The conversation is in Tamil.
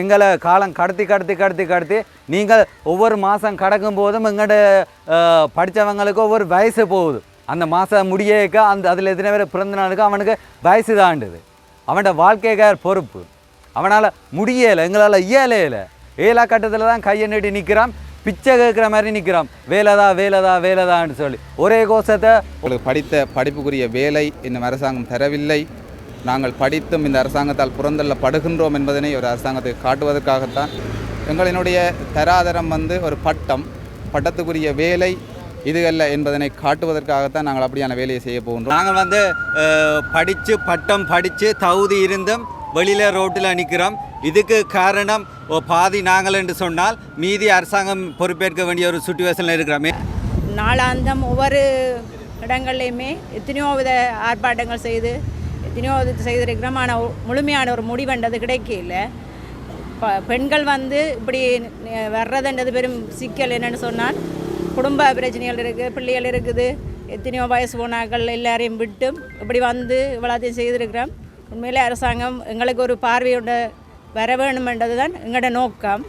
எங்களை காலம் கடத்தி கடத்தி கடத்தி கடத்தி நீங்கள் ஒவ்வொரு மாதம் கடக்கும் போதும் எங்களோட படித்தவங்களுக்கு ஒவ்வொரு வயசு போகுது. அந்த மாதம் முடியக்க அந்த அதில் எத்தனை பேர் பிறந்த நாளுக்கு அவனுக்கு வயசு தாண்டுது. அவனோட வாழ்க்கைக்கார் பொறுப்பு. அவனால் முடியலை எங்களால் இயலையில ஏலா கட்டத்தில் தான் கையை நீட்டி நிற்கிறான் பிச்சை கேட்குற மாதிரி நிற்கிறான் வேலைதா வேலைதா வேலைதான்னு சொல்லி. ஒரே கோஷத்தை உங்களுக்கு படித்த படிப்புக்குரிய வேலை இன்னும் அரசாங்கம் தரவில்லை. நாங்கள் படித்தும் இந்த அரசாங்கத்தால் புறந்தள்ளப்படுகின்றோம் என்பதனை ஒரு அரசாங்கத்தை காட்டுவதற்காகத்தான். எங்களினுடைய தராதரம் வந்து ஒரு பட்டம் பட்டத்துக்குரிய வேலை இது அல்ல என்பதனை காட்டுவதற்காகத்தான் நாங்கள் அப்படியான வேலையை செய்ய போகின்றோம். நாங்கள் வந்து படித்து பட்டம் படித்து தகுதி இருந்தும் வெளியில் ரோட்டில் நிற்கிறோம் இதுக்கு காரணம் ஓ, பாதி நாங்கள் என்று சொன்னால் மீதி அரசாங்கம் பொறுப்பேற்க வேண்டிய ஒரு சுச்சுவேஷனில் இருக்கிறோமே. நாளாந்தம் ஒவ்வொரு இடங்கள்லையுமே எத்தனையோ வித ஆர்ப்பாட்டங்கள் செய்து எத்தனையோ இது செய்திருக்கிறோம். ஆனால் முழுமையான ஒரு முடிவென்றது கிடைக்கல. ப பெண்கள் வந்து இப்படி வர்றதுன்றது பெரும் சிக்கல் என்னென்னு சொன்னால் குடும்ப பிரச்சனைகள் இருக்குது பிள்ளைகள் இருக்குது. எத்தனையோ வயசு போனாக்கள் எல்லாரையும் விட்டும் இப்படி வந்து இவ்வளோத்தையும் செய்திருக்கிறோம். உண்மையிலே அரசாங்கம் எங்களுக்கு ஒரு பார்வையோட வர வேணுமென்றது தான் எங்களோட நோக்கம்.